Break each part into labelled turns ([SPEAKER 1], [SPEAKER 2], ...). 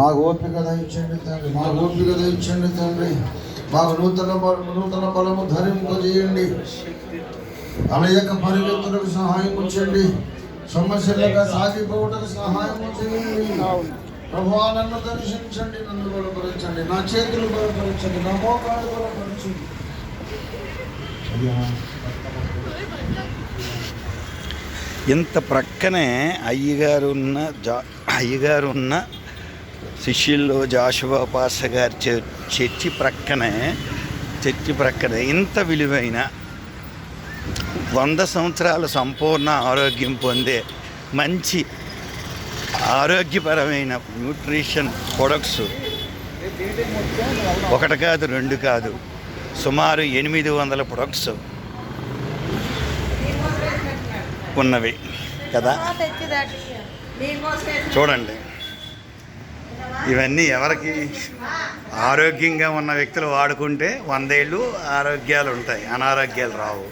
[SPEAKER 1] మాకు ఓపిక దయచండి తండ్రి మాకు ఓపిక దయచండి తండ్రి. మాకు నూతన బలము నూతన బలము ధరింపజేయండి. అనేక పరిగెత్తులకు సహాయం చేయండి. సమస్యలుగా సాగిపోవడానికి సహాయం చేయండి. ప్రభువా నన్ను దర్శించండి నన్ను బలపరచండి. నా చేతులు బలపరచండి నా మోకాలు బలపరచండి.
[SPEAKER 2] ఇంత ప్రక్కనే అయ్యగారు ఉన్న జా అయ్యగారు ఉన్న శిష్యుల్లో జాషువా పాస గారి చర్చి ప్రక్కనే చర్చి ప్రక్కనే ఇంత విలువైన వంద సంవత్సరాలు సంపూర్ణ ఆరోగ్యం పొందే మంచి ఆరోగ్యపరమైన న్యూట్రిషన్ ప్రొడక్ట్స్ ఒకటి కాదు రెండు కాదు సుమారు ఎనిమిది వందల ప్రొడక్ట్స్ ఉన్నవి. కదా? చూడండి. ఇవన్నీ ఎవరికి ఆరోగ్యంగా ఉన్న వ్యక్తులు వాడుకుంటే వందేళ్ళు ఆరోగ్యాలు ఉంటాయి. అనారోగ్యాలు రావు.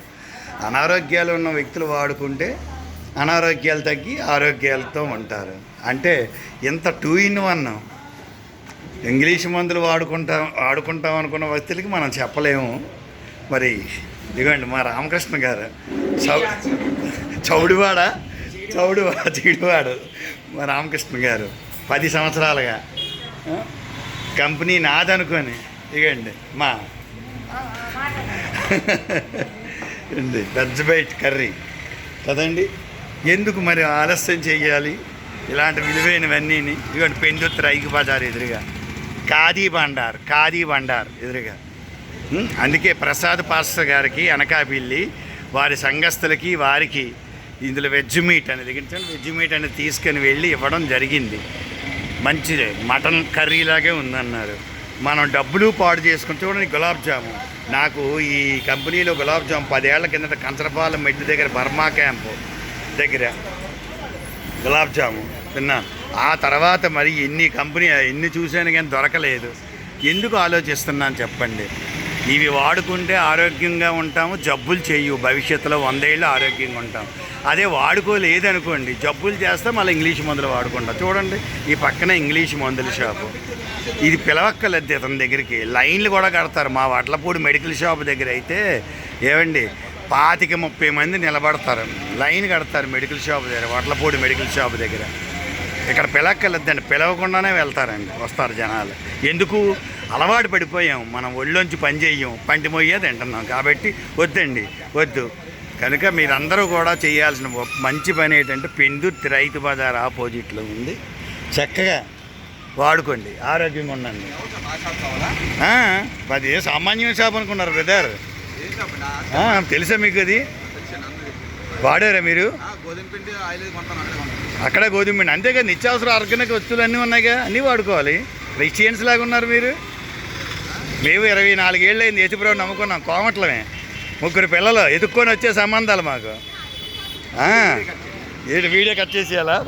[SPEAKER 2] అనారోగ్యాలు ఉన్న వ్యక్తులు వాడుకుంటే అనారోగ్యాలు తగ్గి ఆరోగ్యాలతో ఉంటారు. అంటే ఇంత టూ ఇన్ వన్ ఇంగ్లీష్ మందులు వాడుకుంటాం వాడుకుంటాం అనుకున్న వ్యక్తులకి మనం చెప్పలేము. మరి ఇదిగోండి మా రామకృష్ణ గారు. చౌ చౌడివాడ? చౌడివాడ చీడివాడు. మా రామకృష్ణ గారు. పది సంవత్సరాలుగా. కంపెనీ నాదనుకొని ఇగండి మా. అండి వెజ్ బైట్ కర్రీ. కదండి? ఎందుకు మరి ఆలస్యం చేయాలి ఇలాంటి విలువైనవన్నీని. ఇదిగోండి పెందుత్తి రైగు బజార్ ఎదురుగా. ఖాదీ బండార్ ఖాదీ బండార్ ఎదురుగా. అందుకే ప్రసాద్ పాస్టర్ గారికి అనకాపిల్లి వారి సంఘస్థులకి వారికి ఇందులో వెజ్ మీట్ అనేది వెజ్ మీట్ అనేది తీసుకొని వెళ్ళి ఇవ్వడం జరిగింది. మంచిదే. మటన్ కర్రీలాగే ఉందన్నారు. మనం డబ్బులు పాడు చేసుకుని చూడండి గులాబ్ జాము. నాకు ఈ కంపెనీలో గులాబ్ జామ్ పదేళ్ళ కిందట కంచరపాలెం మెడ్డి దగ్గర బర్మా క్యాంపు దగ్గర గులాబ్ జాము తిన్నాను. ఆ తర్వాత మరి ఎన్ని కంపెనీ ఎన్ని చూశాను కానీ దొరకలేదు. ఎందుకు ఆలోచిస్తున్నాను చెప్పండి. ఇవి వాడుకుంటే ఆరోగ్యంగా ఉంటాము జబ్బులు చేయు భవిష్యత్తులో వందేళ్ళు ఆరోగ్యంగా ఉంటాం అదే వాడుకోలేదనుకోండి జబ్బులు చేస్తే మళ్ళీ ఇంగ్లీష్ మందులు వాడుకుంటాం. చూడండి ఈ పక్కన ఇంగ్లీష్ మందుల షాపు. ఇది పిలవక్కర్లేదు ఇతని దగ్గరికి. లైన్లు కూడా కడతారు. మా వడ్లపూడి మెడికల్ షాప్ దగ్గర అయితే ఏమండి పాతిక ముప్పై మంది నిలబడతారు. లైన్ కడతారు మెడికల్ షాప్ దగ్గర వడ్లపూడి మెడికల్ షాప్ దగ్గర. ఇక్కడ పిలవక్కర్లేదండి పిలవకుండానే వెళ్తారండి వస్తారు జనాలు. ఎందుకు? అలవాటు పడిపోయాం. మనం ఒళ్ళోంచి పని చెయ్యం. పంటి మొయ్యే తింటున్నాం. కాబట్టి వద్దండి. వద్దు. కనుక మీరందరూ కూడా చేయాల్సిన మంచి పని ఏంటంటే పెందుర్తి రైతు బజార్ ఆపోజిట్లో ఉంది. చక్కగా వాడుకోండి. ఆరోగ్యంగా ఉండండి. అది ఏ సామాన్య షాప్ అనుకున్నారు బ్రదర్? తెలుసా మీకు అది? వాడారా మీరు?
[SPEAKER 3] అక్కడ
[SPEAKER 2] అక్కడ గోధుమ పిండి. అంతేగా నిత్యావసర ఆర్గానిక్ వస్తువులు అన్నీ ఉన్నాయిగా. అన్నీ వాడుకోవాలి. క్రిస్టియన్స్ లాగా ఉన్నారు మీరు. మేము ఇరవై నాలుగేళ్ళు అయింది యేసుప్రభు నమ్ముకున్నాం కోమట్లమే. ముగ్గురు పిల్లలు ఎదుక్కొని వచ్చే సంబంధాలు మాకు. ఆ, వీడియో కట్ చేసేయాలా?